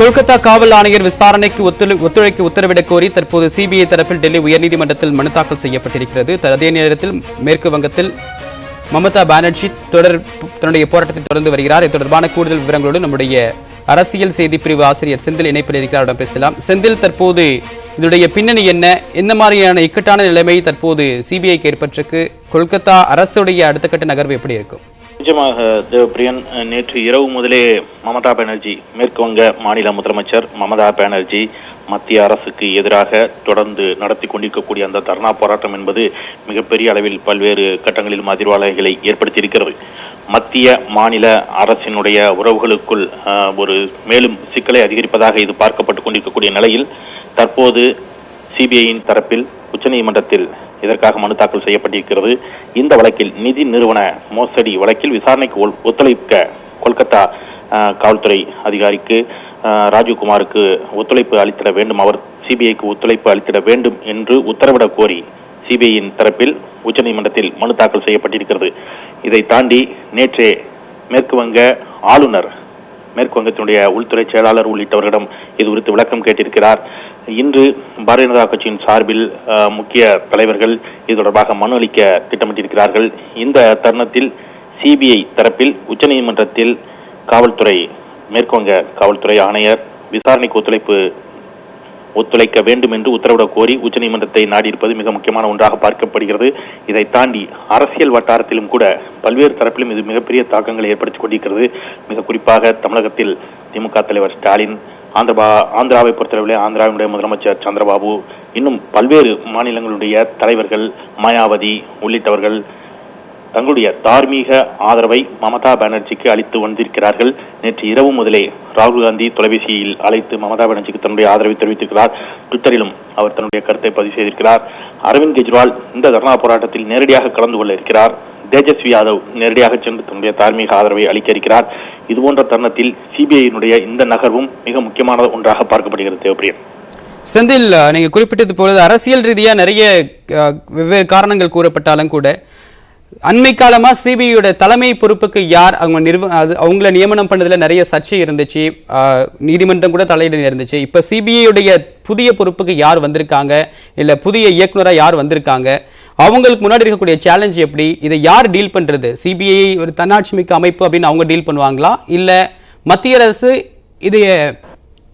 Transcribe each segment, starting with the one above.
கொல்கத்தா காவல் ஆணையர் விசாரணைக்கு ஒத்துழை- ஒத்துழைக்க உத்தரவிடக் கோரி தற்போது சிபிஐ தரப்பில் டெல்லி உயர்நீதிமன்றத்தில் மனு தாக்கல் செய்யப்பட்டிருக்கிறது. அதே நேரத்தில் மேற்கு வங்கத்தில் மமதா பானர்ஜி தொடர் தன்னுடைய போராட்டத்தை தொடர்ந்து வருகிறார். இது தொடர்பான கூடுதல் விவரங்களோடு நம்முடைய அரசியல் செய்தி பிரிவு ஆசிரியர் செந்தில் இணைப்பில் இருக்கிறார் பேசலாம். செந்தில் தற்போது இதனுடைய பின்னணி என்ன? என்ன மாதிரியான இக்கட்டான நிலைமை தற்போது சிபிஐக்கு ஏற்பட்டிருக்கு? கொல்கத்தா அரசுடைய அடுத்த கட்ட நகர்வு எப்படி இருக்கும்? நிஜமாக தேவப்பிரியன் நேற்று இரவு முதலே மமதா பானர்ஜி மேற்கு வங்க மாநில முதலமைச்சர் மமதா பானர்ஜி மத்திய அரசுக்கு எதிராக தொடர்ந்து நடத்தி கொண்டிருக்கக்கூடிய அந்த தர்ணா போராட்டம் என்பது மிகப்பெரிய அளவில் பல்வேறு கட்டங்களிலும் அதிர்வாலைகளை ஏற்படுத்தியிருக்கிறது. மத்திய மாநில அரசினுடைய உறவுகளுக்குள் ஒரு மேலும் சிக்கலை அதிகரிப்பதாக இது பார்க்கப்பட்டு கொண்டிருக்கக்கூடிய நிலையில் தற்போது சிபிஐயின் தரப்பில் உச்சநீதிமன்றத்தில் இதற்காக மனு தாக்கல் செய்யப்பட்டிருக்கிறது. இந்த வழக்கில் நிதி நிறுவன மோசடி வழக்கில் விசாரணைக்கு ஒத்துழைக்க கொல்கத்தா காவல்துறை அதிகாரிக்கு ராஜீவ்குமாருக்கு ஒத்துழைப்பு அளித்திட வேண்டும். அவர் சிபிஐக்கு ஒத்துழைப்பு அளித்திட வேண்டும் என்று உத்தரவிட கோரி சிபிஐயின் தரப்பில் உச்சநீதிமன்றத்தில் மனு தாக்கல் செய்யப்பட்டிருக்கிறது. இதை தாண்டி நேற்றே மேற்கு வங்க ஆளுநர் மேற்கு வங்கத்தினுடைய உள்துறை செயலாளர் உள்ளிட்டவர்களிடம் இது குறித்து விளக்கம் கேட்டிருக்கிறார். இன்று பாரதிய ஜனதா கட்சியின் சார்பில் அஹ், முக்கிய தலைவர்கள் இது தொடர்பாக மனு அளிக்க திட்டமிட்டிருக்கிறார்கள். இந்த தருணத்தில் சிபிஐ தரப்பில் உச்சநீதிமன்றத்தில் காவல்துறை மேற்குவங்க காவல்துறை ஆணையர் விசாரணைக்கு ஒத்துழைப்பு ஒத்துழைக்க வேண்டும் என்று உத்தரவிட கோரி உச்சநீதிமன்றத்தை நாடியிருப்பது மிக முக்கியமான ஒன்றாக பார்க்கப்படுகிறது. இதை தாண்டி அரசியல் வட்டாரத்திலும் கூட பல்வேறு தரப்பிலும் இது மிகப்பெரிய தாக்கங்களை ஏற்படுத்திக் கொண்டிருக்கிறது. மிக குறிப்பாக தமிழகத்தில் திமுக தலைவர் ஸ்டாலின் ஆந்திரா ஆந்திராவை பொறுத்தளவில் ஆந்திராவினுடைய முதலமைச்சர் சந்திரபாபு இன்னும் பல்வேறு மாநிலங்களுடைய தலைவர்கள் மாயாவதி உள்ளிட்டவர்கள் தங்களுடைய தார்மீக ஆதரவை மமதா பானர்ஜிக்கு அளித்து வந்திருக்கிறார்கள். நேற்று இரவு முதலே ராகுல் காந்தி தொலைபேசியில் அழைத்து மமதா பானர்ஜிக்கு தன்னுடைய ஆதரவை தெரிவித்திருக்கிறார். ட்விட்டரிலும் அவர் தன்னுடைய கருத்தை பதிவு செய்திருக்கிறார். அரவிந்த் கெஜ்ரிவால் இந்த தர்ணா போராட்டத்தில் நேரடியாக கலந்து கொள்ள இருக்கிறார். தேஜஸ்வி யாதவ் நேரடியாக சென்று தன்னுடைய தார்மீக ஆதரவை அளிக்க இருக்கிறார். இதுபோன்ற தருணத்தில் சிபிஐயினுடைய இந்த நகர்வும் மிக முக்கியமான ஒன்றாக பார்க்கப்படுகிறது தேவப்பிரியன். செந்தில் நீங்க குறிப்பிட்டது போல அரசியல் ரீதியா நிறைய வெவ்வேறு காரணங்கள் கூறப்பட்டாலும் கூட அண்மை காலமாக சிபிஐயோட தலைமை பொறுப்புக்கு யார் அவங்க நிறுவ அது அவங்கள நியமனம் பண்ணதில் நிறைய சர்ச்சை இருந்துச்சு. நீதிமன்றம் கூட தலையிட இருந்துச்சு இப்போ சிபிஐயுடைய புதிய பொறுப்புக்கு யார் வந்திருக்காங்க? இல்லை புதிய இயக்குனராக யார் வந்திருக்காங்க? அவங்களுக்கு முன்னாடி இருக்கக்கூடிய சேலஞ்ச் எப்படி? இதை யார் டீல் பண்ணுறது சிபிஐ ஒரு தன்னாட்சி மிக்க அமைப்பு அப்படின்னு அவங்க டீல் பண்ணுவாங்களா? இல்லை மத்திய அரசு இதைய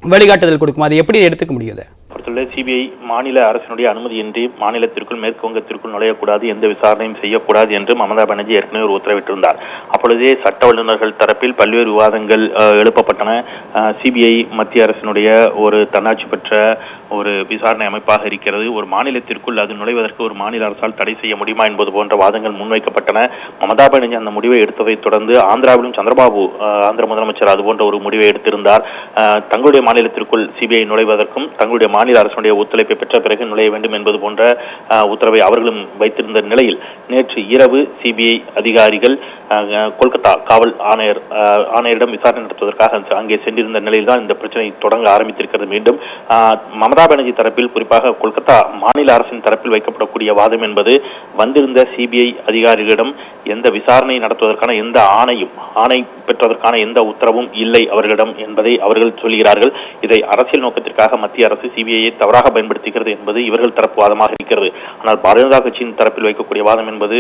வழிகாட்டுதல் கொடுக்குமா? அதை எப்படி எடுத்துக்க முடியும் இதை? சிபிஐ மாநில அரசினுடைய அனுமதியின்றி மாநிலத்திற்குள் மேற்கு வங்கத்திற்குள் நுழையக்கூடாது எந்த விசாரணையும் செய்யக்கூடாது என்று மமதா பானர்ஜி ஏற்கனவே ஒரு உத்தரவிட்டிருந்தார் அப்பொழுதே சட்ட வல்லுநர்கள் தரப்பில் பல்வேறு விவாதங்கள் அஹ், எழுப்பப்பட்டன சிபிஐ மத்திய அரசினுடைய ஒரு தன்னாட்சி பெற்ற ஒரு விசாரணை அமைப்பாக இருக்கிறது. ஒரு மாநிலத்திற்குள் அது நுழைவதற்கு ஒரு மாநில அரசால் தடை செய்ய முடியுமா என்பது போன்ற வாதங்கள் முன்வைக்கப்பட்டன. மமதா பானர்ஜி அந்த முடிவை எடுத்ததைத் தொடர்ந்து ஆந்திராவிலும் சந்திரபாபு ஆந்திர முதலமைச்சர் அது போன்ற ஒரு முடிவை எடுத்திருந்தார். தங்களுடைய மாநிலத்திற்குள் சிபிஐ நுழைவதற்கும் தங்களுடைய மாநில அரசுடைய ஒத்துழைப்பை பெற்ற பிறகு நுழைய வேண்டும் என்பது போன்ற உத்தரவை அவர்களும் வைத்திருந்த நிலையில் நேற்று இரவு சிபிஐ அதிகாரிகள் கொல்கத்தா காவல் ஆணையர் ஆணையரிடம் விசாரணை நடத்துவதற்காக அங்கே சென்றிருந்த நிலையில்தான் இந்த பிரச்சனை தொடங்க ஆரம்பித்திருக்கிறது. மீண்டும் மமதா மமதா பானர்ஜி தரப்பில் குறிப்பாக கொல்கத்தா மாநில அரசின் தரப்பில் வைக்கப்படக்கூடிய வாதம் என்பது வந்திருந்த சிபிஐ அதிகாரிகளிடம் எந்த விசாரணை நடத்துவதற்கான எந்த ஆணையும் ஆணை பெற்றதற்கான எந்த உத்தரவும் இல்லை அவர்களிடம் என்பதை அவர்கள் சொல்கிறார்கள். இதை அரசியல் நோக்கத்திற்காக மத்திய அரசு சிபிஐயை தவறாக பயன்படுத்துகிறது என்பது இவர்கள் தரப்பு வாதமாக இருக்கிறது. ஆனால் பாரதிய ஜனதா கட்சியின் தரப்பில் வைக்கக்கூடிய வாதம் என்பது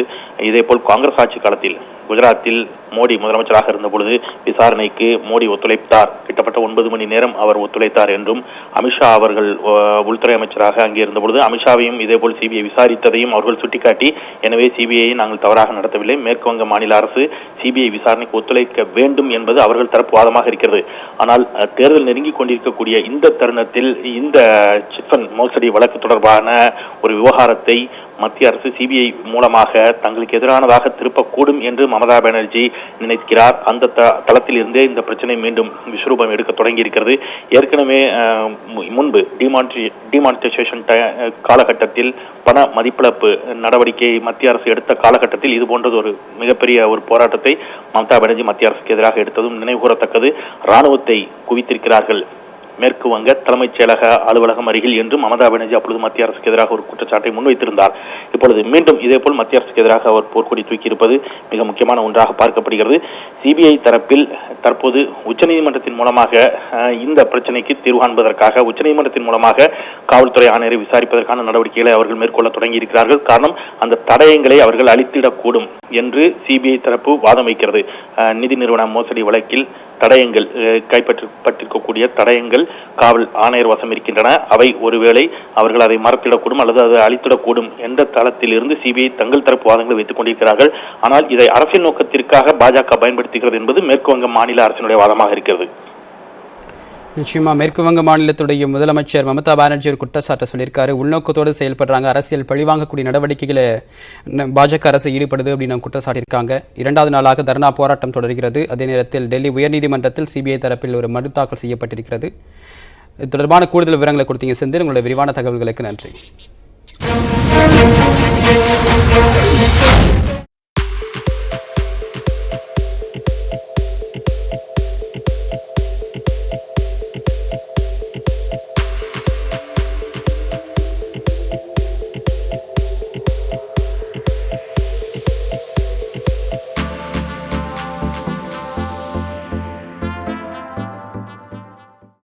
இதேபோல் காங்கிரஸ் ஆட்சி காலத்தில் குஜராத்தில் மோடி முதலமைச்சராக இருந்த பொழுது விசாரணைக்கு மோடி ஒத்துழைத்தார். கிட்டத்தட்ட ஒன்பது மணி நேரம் அவர் ஒத்துழைத்தார் என்றும் அமித்ஷா அவர்கள் உள்துறை அமைச்சராக அங்கே இருந்த பொழுது அமித்ஷாவையும் இதேபோல் சிபிஐ விசாரித்ததையும் அவர்கள் சுட்டிக்காட்டி எனவே சிபிஐ நாங்கள் தவறாக நடத்தவில்லை. மேற்குவங்க மாநில அரசு சிபிஐ விசாரணைக்கு ஒத்துழைக்க வேண்டும் என்பது அவர்கள் தரப்பு வாதமாக இருக்கிறது. ஆனால் தேர்தல் நெருங்கிக் கொண்டிருக்கக்கூடிய இந்த தருணத்தில் இந்த சிட்ஃபண்ட் மோசடி வழக்கு தொடர்பான ஒரு விவகாரத்தை மத்திய அரசு சிபிஐ மூலமாக தங்களுக்கு எதிரானதாக திருப்பக்கூடும் என்று மமதா பானர்ஜி நினைக்கிறார். அந்த த தளத்தில் இருந்தே இந்த பிரச்சனை மீண்டும் விஸ்வரூபம் எடுக்க தொடங்கி இருக்கிறது ஏற்கனவே மு- முன்பு டிமான்ட்ரி டிமானிட்டைசேஷன் காலகட்டத்தில் பண மதிப்பிழப்பு நடவடிக்கை மத்திய அரசு எடுத்த காலகட்டத்தில் இது போன்றது ஒரு மிகப்பெரிய ஒரு போராட்டத்தை மமதா பானர்ஜி மத்திய அரசுக்கு எதிராக எடுத்ததும் நினைவுகூரத்தக்கது. ராணுவத்தை குவித்திருக்கிறார்கள். மேற்கு வங்க தலைமைச் செயலக அலுவலகம் அருகில் என்று மமதா பானர்ஜி அப்பொழுது மத்திய அரசுக்கு எதிராக ஒரு குற்றச்சாட்டை முன்வைத்திருந்தார். இப்பொழுது மீண்டும் இதேபோல் மத்திய அரசுக்கு எதிராக அவர் போர்க்கொடி தூக்கியிருப்பது மிக முக்கியமான ஒன்றாக பார்க்கப்படுகிறது. சிபிஐ தரப்பில் தற்போது உச்சநீதிமன்றத்தின் மூலமாக இந்த பிரச்சனைக்கு தீர்வு காண்பதற்காக உச்சநீதிமன்றத்தின் மூலமாக காவல்துறை ஆணையரை விசாரிப்பதற்கான நடவடிக்கைகளை அவர்கள் மேற்கொள்ள தொடங்கியிருக்கிறார்கள். காரணம் அந்த தடயங்களை அவர்கள் அளித்திடக்கூடும் என்று சிபிஐ தரப்பு வாதம் வைக்கிறது. நிதி நிறுவன மோசடி வழக்கில் தடயங்கள் கைப்பற்றப்பட்டிருக்கக்கூடிய தடயங்கள் காவல் ஆணையர் வசம் இருக்கின்றன. அவை ஒருவேளை அவர்கள் அதை மறத்திடக்கூடும் அல்லது அதை அழித்திடக்கூடும் என்ற காலத்திலிருந்து சிபிஐ தங்கள் தரப்பு வாதங்களை வைத்துக் கொண்டிருக்கிறார்கள். ஆனால் இதை அரசியல் நோக்கத்திற்காக பாஜக பயன்படுத்துகிறது என்பது மேற்குவங்க மாநில அரசினுடைய வாதமாக இருக்கிறது. நிச்சயமா மேற்கு வங்க மாநிலத்துடைய முதலமைச்சர் மமதா பானர்ஜி ஒரு குற்றச்சாட்டை சொல்லியிருக்காரு. உள்நோக்கத்தோடு செயல்படுறாங்க. அரசியல் பழிவாங்கக்கூடிய நடவடிக்கைகளை பாஜக அரசு ஈடுபடுது அப்படின்னு குற்றச்சாட்டியிருக்காங்க. இரண்டாவது நாளாக தர்ணா போராட்டம் தொடர்கிறது. அதே நேரத்தில் டெல்லி உயர்நீதிமன்றத்தில் சிபிஐ தரப்பில் ஒரு மனு தாக்கல் செய்யப்பட்டிருக்கிறது. இது தொடர்பான கூடுதல் விவரங்களை கொடுத்தீங்க செந்தில். உங்களுடைய விரிவான தகவல்களுக்கு நன்றி. Yes,